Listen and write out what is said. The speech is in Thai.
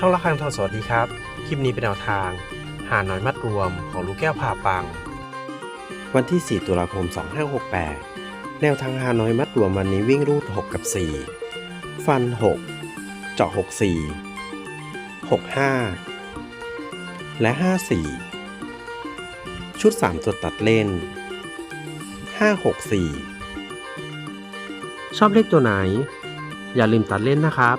ช่องละครังทองสวัสดีครับ คลิปนี้เป็นแนวทาง หาน้อยมัดรวมของลูกแก้วผ่าปัง วันที่ 4 ตุลาคม 2568 แนวทางหาน้อยมัดรวมวันนี้วิ่งรูด 6 กับ 4 ฟัน 6 เจาะ 64 65 และ 54 ชุด 3 ตัวตัดเล่น 564 ชอบเลขตัวไหน อย่าลืมตัดเล่นนะครับ